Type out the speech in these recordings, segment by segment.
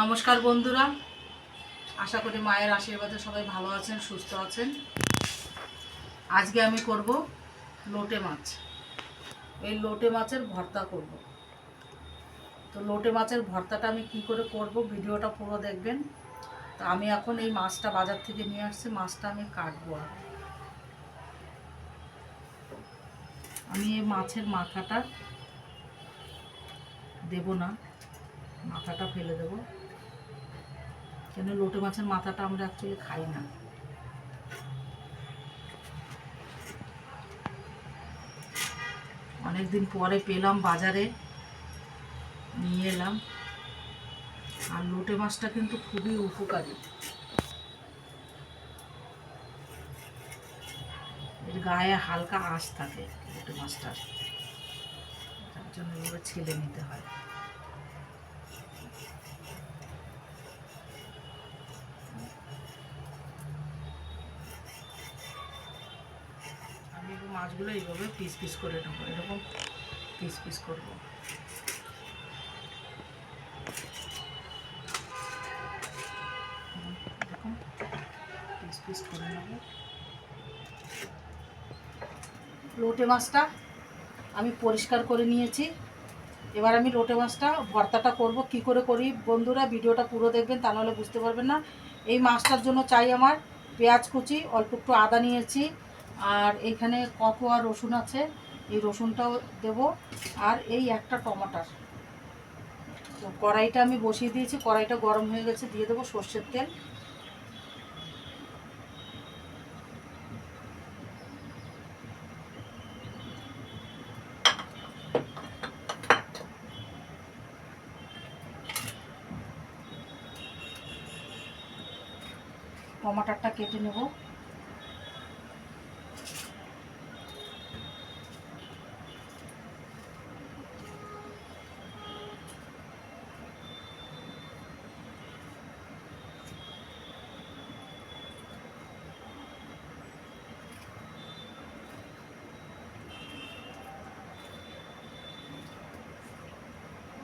নমস্কার বন্ধুরা। আশা করি মায়ের আশীর্বাদে সবাই ভালো আছেন, সুস্থ আছেন। আজকে আমি করব লোটে মাছ। এই লোটে মাছের ভর্তা করব। তো লোটে মাছের ভর্তাটা আমি কি করে করব ভিডিওটা পুরো দেখবেন। তো আমি এখন এই মাছটা বাজার থেকে নিয়ে আসছি, মাছটা আমি কাটবো আর আমি এই মাছের মাথাটা দেব না, মাথাটা ফেলে দেবো। কেন লোটে মাছের মাথাটা আমরা অ্যাকচুয়ালি খাই না? অনেকদিন পরে পেলাম বাজারে, নিয়ে এলাম। আর লোটে মাছটা কিন্তু খুবই উপকারী। এর গায়ে হালকা আঁশ থাকে লোটে মাছটার। তার জন্য এভাবে ছেলে নিতে হয়। মাছগুলো এইভাবে পিস পিস করে নেব, এরকম পিস পিস করব। লোটে মাছটা আমি পরিষ্কার করে নিয়েছি। এবার আমি লোটে মাছটা ভর্তাটা করব। কি করে করি বন্ধুরা, ভিডিওটা পুরো দেখবেন, তা নাহলে বুঝতে পারবেন না। এই মাছটার জন্য চাই আমার পেঁয়াজ কুচি, অল্প একটু আদা নিয়েছি আর এইখানে ককোয়া রসুন আছে। এই রসুনটাও দেব। আর এই একটা টমাটার। তো কড়াইটা আমি বসিয়ে দিয়েছি। কড়াইটা গরম হয়ে গেছে, দিয়ে দেবো সর্ষের তেল। টমাটারটা কেটে নেব।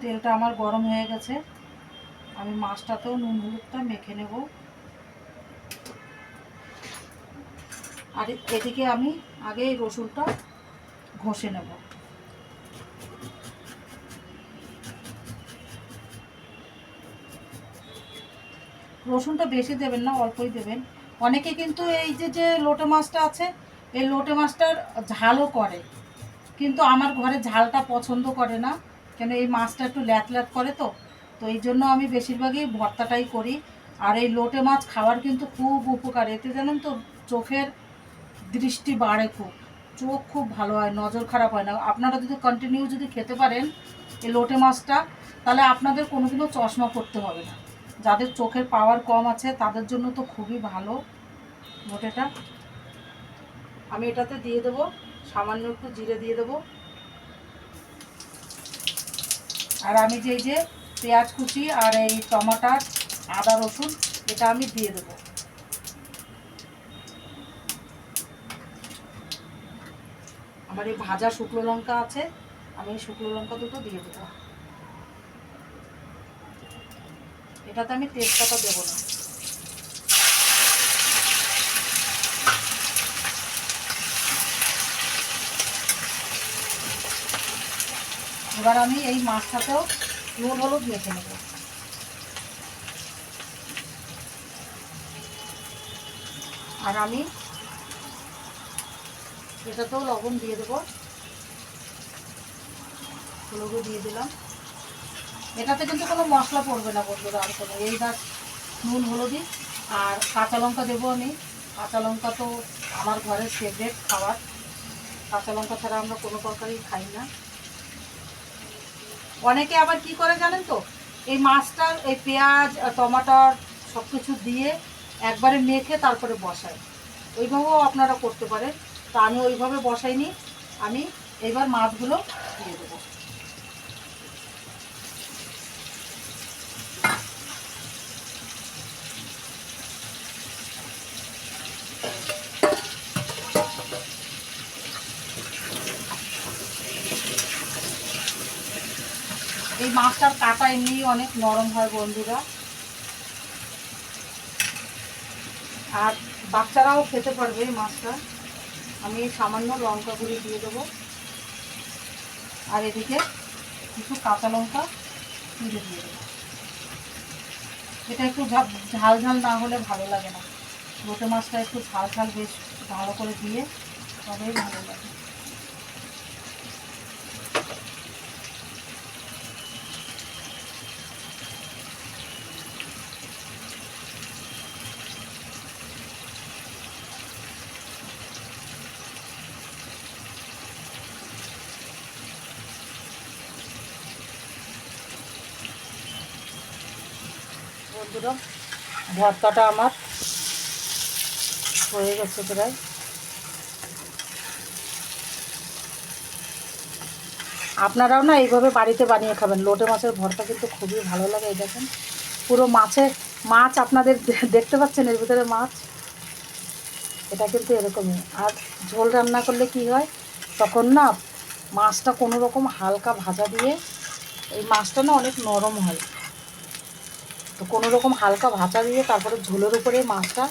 তেলটা আমার গরম হয়ে গেছে। আমি মাছটাতেও নুন হলুদটা মেখে নেব। আর এদিকে আমি আগে এই রসুনটা ঘষে নেব। রসুনটা বেশি দেবেন না, অল্পই দেবেন। অনেকে কিন্তু এই যে যে লোটে মাছটা আছে, এই লোটে মাছটার ঝালও করে। কিন্তু আমার ঘরে ঝালটা পছন্দ করে না। কেন এই মাছটা একটু ল্যাত ল্যাত করে তো? তো এই জন্য আমি বেশিরভাগই ভর্তাটাই করি। আর এই লোটে মাছ খাওয়ার কিন্তু খুব উপকার। এতে জানেন তো চোখের দৃষ্টি বাড়ে খুব। চোখ খুব ভালো হয়, নজর খারাপ হয় না। আপনারা যদি কন্টিনিউ যদি খেতে পারেন এই লোটে মাছটা, তাহলে আপনাদের কোনো কোনোদিনও চশমা পড়তে হবে না। যাদের চোখের পাওয়ার কম আছে, তাদের জন্য তো খুবই ভালো লোটেটা। আমি এটাতে দিয়ে দেবো, সামান্য একটু জিরে দিয়ে দেবো। আর আমি যে যে পেঁয়াজ কুচি আর এই টমাটার, আদা, রসুন, এটা আমি দিয়ে দেবো। আমার এই ভাজা শুকনো লঙ্কা আছে, আমি এই শুকনো লঙ্কা দুটো দিয়ে দেবো। এটাতে আমি তেজপাতা দেবো না। এবার আমি এই মাছটাতেও নুন, হলুদ মেখে নেব আর আমি এটাতেও লবণ দিয়ে দেবো। হলুদও দিয়ে দিলাম। এটাতে কিন্তু কোনো মশলা পড়বে না বন্ধুরা, আর কোনো। এই গাছ নুন হলুদি আর কাঁচা লঙ্কা দেবো আমি। কাঁচা লঙ্কা তো আমার ঘরের ফেভারেট খাবার। কাঁচা লঙ্কা ছাড়া আমরা কোনো তরকারি খাই না। অনেকে আবার কি করে জানেন তো? এই মাছটা এই পেঁয়াজ টমাটোর সব কিছু দিয়ে একবারে মেখে তারপরে বসায় ওইভাবেও আপনারা করতে পারেন। তা আমি ওইভাবে বসাইনি। আমি এবার মাছগুলো দিয়ে দেবো। এই মাছটার কাটা এমনি অনেক নরম হয় বন্ধুরা। আর বাচ্চারাও খেতে পারবে এই মাছটা। আমি সামান্য লঙ্কা দিয়ে দেবো। আর এদিকে কিছু কাঁচা লঙ্কা তুলে দিয়ে দেবো। এটা একটু ঝাল ঝাল না হলে ভালো লাগে না। গোটে মাছটা একটু ঝাল ঝাল বেশ ভালো করে দিয়ে তবেই ভালো লাগে। বন্ধুরা, ভর্তাটা আমার হয়ে গেছে প্রায়। আপনারাও না এইভাবে বাড়িতে বানিয়ে খাবেন। লোটে মাছের ভর্তা কিন্তু খুবই ভালো লাগে, এই দেখেন। পুরো মাছের মাছ আপনাদের দেখতে পাচ্ছেন এর ভিতরে মাছ? এটা কিন্তু এরকমই। আর ঝোল রান্না করলে কি হয়? তখন না মাছটা কোনো রকম হালকা ভাজা দিয়ে, এই মাছটা না অনেক নরম হয়। তো কোনো রকম হালকা ভাজা দিয়ে তারপরে ঝোলের উপরে মাছটা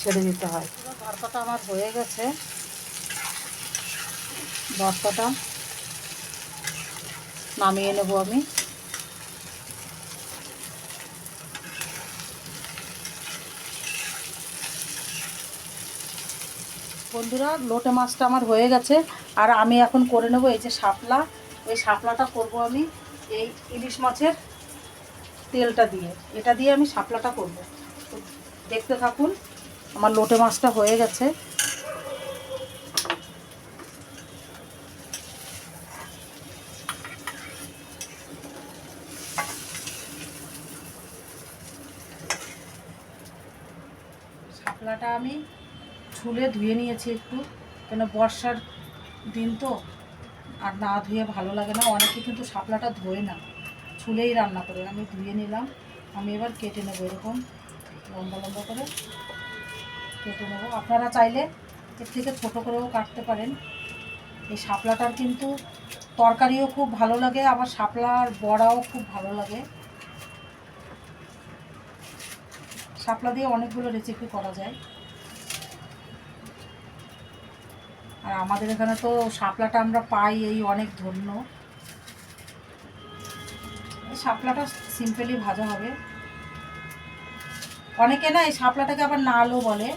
ছেড়ে দিতে হয়। ভর্তাটা আমার হয়ে গেছে। ভর্তাটা নামিয়ে নেব আমি। বন্ধুরা লোটে মাছটা আমার হয়ে গেছে। আর আমি এখন করে নেব এই যে শাপলা। এই শাপলাটা করব আমি এই ইলিশ মাছের। তেলটা দিয়ে। এটা দিয়ে আমি শাপলাটা করব। দেখতে থাকুন, আমার লোটে মাছটা হয়ে গেছে। শাপলাটা আমি ছুলে ধুয়ে নিয়েছি একটু, কেন বর্ষার দিন তো, আর না ধুয়ে ভালো লাগে না। অনেকে কিন্তু শাপলাটা ধোয় না। ছুলেই রান্না করে। আমি ধুয়ে নিলাম। আমি এবার কেটে নেব এরকম লম্বা লম্বা করে। কেটে নেব। আপনারা চাইলে এর থেকে ছোটো করেও কাটতে পারেন। এই শাপলাটার কিন্তু তরকারিও খুব ভালো লাগে, আবার শাপলার বড়াও খুব ভালো লাগে। শাপলা দিয়ে অনেকগুলো রেসিপি করা যায়। আর আমাদের এখানে তো শাপলাটা আমরা পাই, এই অনেক ধন্য। শাপলাটা সিম্পলি ভাজা হবে। অনেকে না এই শাপলাটাকে আবার নালও বলে,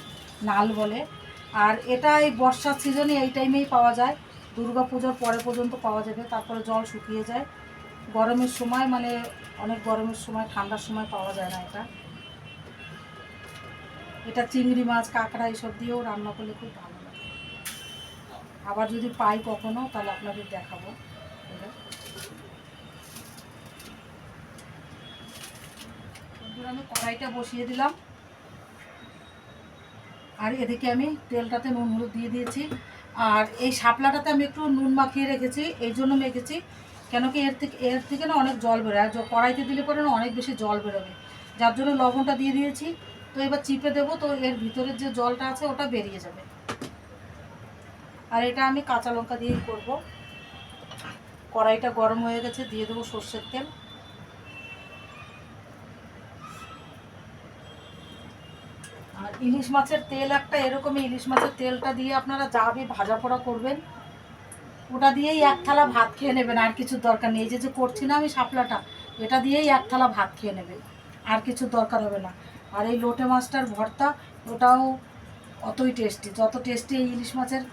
নাল বলে। আর এটা এই বর্ষার সিজনে এই টাইমেই পাওয়া যায়। দুর্গা পুজোর পরে পর্যন্ত পাওয়া যাবে, তারপরে জল শুকিয়ে যায়। গরমের সময় মানে অনেক গরমের সময়, ঠান্ডার সময় পাওয়া যায় না এটা। এটা চিংড়ি মাছ, কাঁকড়া এইসব দিয়েও রান্না করলে খুব ভালো লাগে। আবার যদি পাই কখনো, তাহলে আপনাদের দেখাবো। এটা। বন্ধুরা, আমি কড়াইটা বসিয়ে দিলাম। আর এদিকে আমি তেলটাতে নুন হলুদ দিয়ে দিয়েছি। আর এই শাপলাটাতে আমি একটু নুন মাখিয়ে রেখেছি এই জন্য মেখেছি। কেন কি এর থেকে এর থেকে না অনেক জল বেরোয় আর কড়াইতে দিলে পরে না অনেক বেশি জল বেরোবে। যার জন্য লবণটা দিয়ে দিয়েছি। তো এবার চিপে দেবো তো এর ভিতরের যে জলটা আছে ওটা বেরিয়ে যাবে। আর এটা আমি কাঁচা লঙ্কা দিয়েই করব। কড়াইটা গরম হয়ে গেছে দিয়ে দেবো সর্ষের তেল। আর ইলিশ মাছের তেল একটা এরকমই, ইলিশ মাছের তেলটা দিয়ে আপনারা যাবে ভাজা পোড়া করবেন, ওটা দিয়েই এক থালা ভাত খেয়ে নেবেন, আর কিছু দরকার নেই। যে যে করছি না আমি শাপলাটা, এটা দিয়েই এক থালা ভাত খেয়ে নেবেন, আর কিছু দরকার হবে না। আর এই লোটে মাছটার ভর্তা, ওটাও অতই টেস্টি যত টেস্টি এই ইলিশ মাছের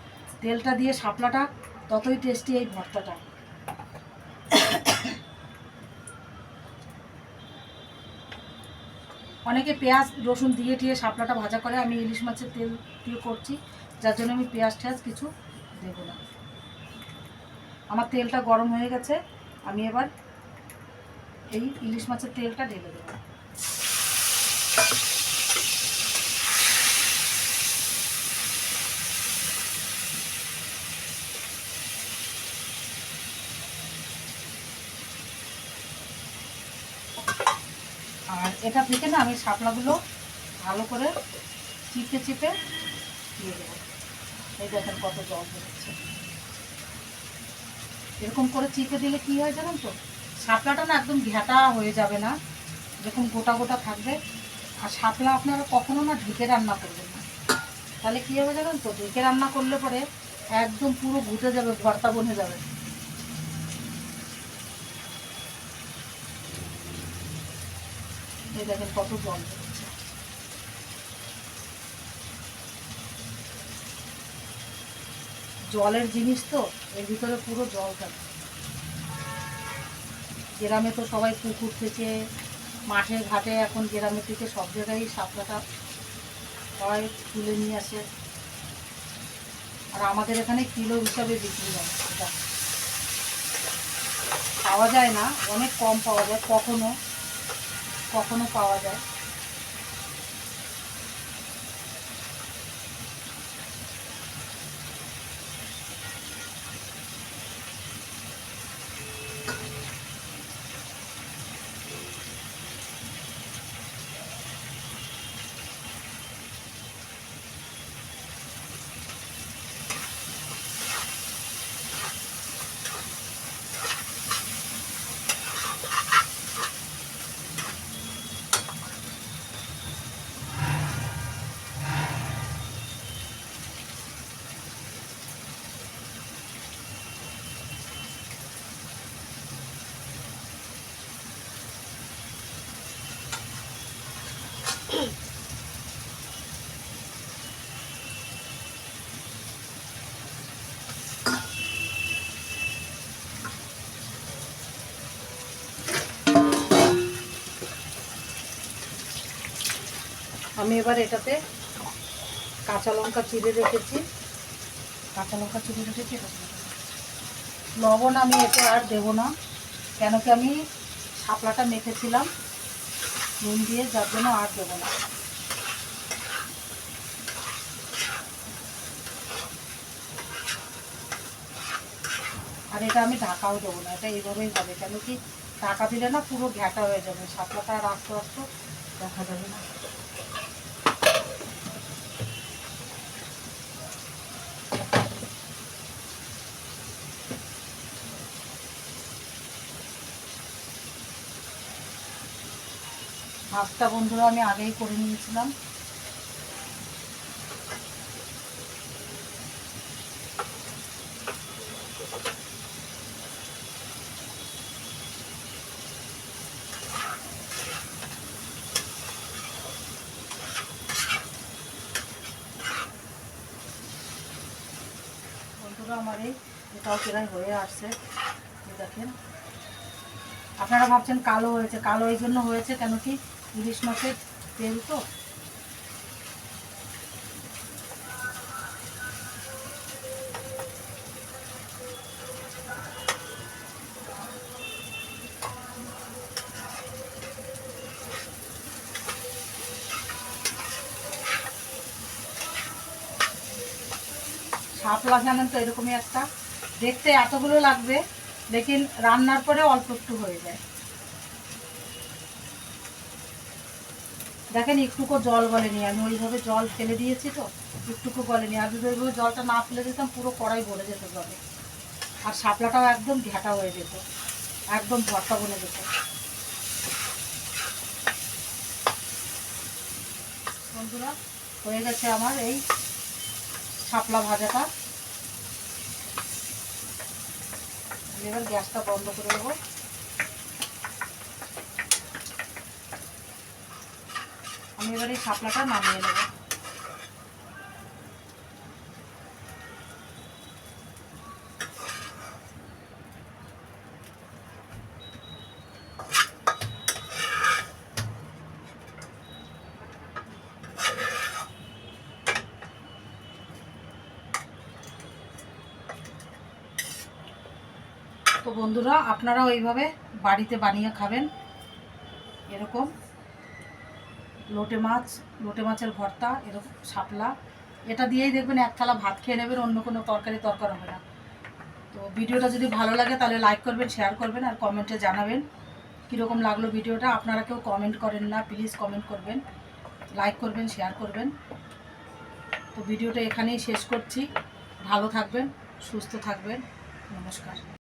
তেলটা দিয়ে শাপলাটা, ততই টেস্টি এই ভর্তাটা। অনেকে পেঁয়াজ, রসুন দিয়ে টিয়ে শাপলাটা ভাজা করে আমি ইলিশ মাছের তেল দিয়ে করছি, যার জন্য আমি পেঁয়াজ টেয়াজ কিছু দেবো না। আমার তেলটা গরম হয়ে গেছে, আমি এবার এই ইলিশ মাছের তেলটা ঢেলে দেবো আর এটা থেকে না আমি শাপলাগুলো ভালো করে চিপে চিপে দিয়ে দেবো। এই দেখেন কত জল বেরোচ্ছে। এরকম করে চিপে দিলে কি হয় জানেন তো? শাপলাটা না একদম ঘ্যাটা হয়ে যাবে না। এরকম গোটা গোটা থাকবে। আর শাপলা আপনারা কখনো না ঢেকে রান্না করবেন না। তাহলে কী হবে জানেন তো? ঢেকে রান্না করলে পরে একদম পুরো ঘুটে যাবে, ভর্তা বনে যাবে। এই দেখেন কত জল। জলের জিনিস তো, এর ভিতরে পুরো জল থাকে। গ্রামে তো সবাই পুকুর থেকে, মাঠে ঘাটে এখন গ্রামের থেকে সব জায়গায় সাপলাটা সবাই তুলে নিয়ে আসে। আর আমাদের এখানে কিলো হিসাবে বিক্রি হয় পাওয়া যায় না, অনেক কম পাওয়া যায়, কখনো। কখনো পাওয়া যায়। আমি এবার এটাতে কাঁচা লঙ্কা চিড়ে রেখেছি। কাঁচা লঙ্কা চিড়ে রেখেছি। লবণ আমি এতে আর দেবো না কেন কি আমি শাপলাটা মেখেছিলাম, নুন দিয়ে, যার জন্য আর দেবো না। আর এটা আমি ঢাকাও দেবো না, এটা এইভাবেই হবে কেন কি ঢাকা দিলে না পুরো ঘ্যাটা হয়ে যাবে, শাপলাটা আর আস্তে আস্তে দেখা যাবে না। ভাতটা বন্ধুরা আমি আগেই করে নিয়েছিলাম। বন্ধুরা আমার এই এটাও হয়ে আসছে দেখেন। আপনারা ভাবছেন কালো হয়েছে, কালো এই জন্য হয়েছে কেন কি? ইলিশ মাছের তেল তো। শাপলা জানেন তো এরকমই একটা। দেখতে এতগুলো লাগবে, লেকিন রান্নার পরে অল্প একটু হয়ে যায়। দেখেন একটুকু জল গলেনি আমি ওইভাবে জল ফেলে দিয়েছি তো, একটুকু গলেনি আর যদি ওইভাবে জলটা না ফেলে দিতাম, পুরো কড়াই ভরে যেত জলে। আর শাপলাটাও একদম ঘ্যাটা হয়ে যেত, একদম ভর্তা বনে যেত। বন্ধুরা, হয়ে গেছে আমার এই শাপলা ভাজাটা। এবার গ্যাসটা বন্ধ করে দেবো। আমি এবার এই শাপলাটা নামিয়ে নেব। তো বন্ধুরা আপনারা ওইভাবে বাড়িতে বানিয়ে খাবেন। এরকম। লোটে মাছ, লোটে মাছের ভর্তা, এরকম শাপলা। এটা দিয়েই দেখবেন এক থালা ভাত খেয়ে নেবেন, অন্য কোনো তরকারি দরকার হবে না। তো ভিডিওটা যদি ভালো লাগে, তাহলে লাইক করবেন শেয়ার করবেন, আর কমেন্টে জানাবেন কীরকম লাগল ভিডিওটা। আপনারা কেউ কমেন্ট করেন না প্লিজ কমেন্ট করবেন লাইক করবেন শেয়ার করবেন। তো ভিডিওটা এখানেই শেষ করছি। ভালো থাকবেন, সুস্থ থাকবেন। নমস্কার।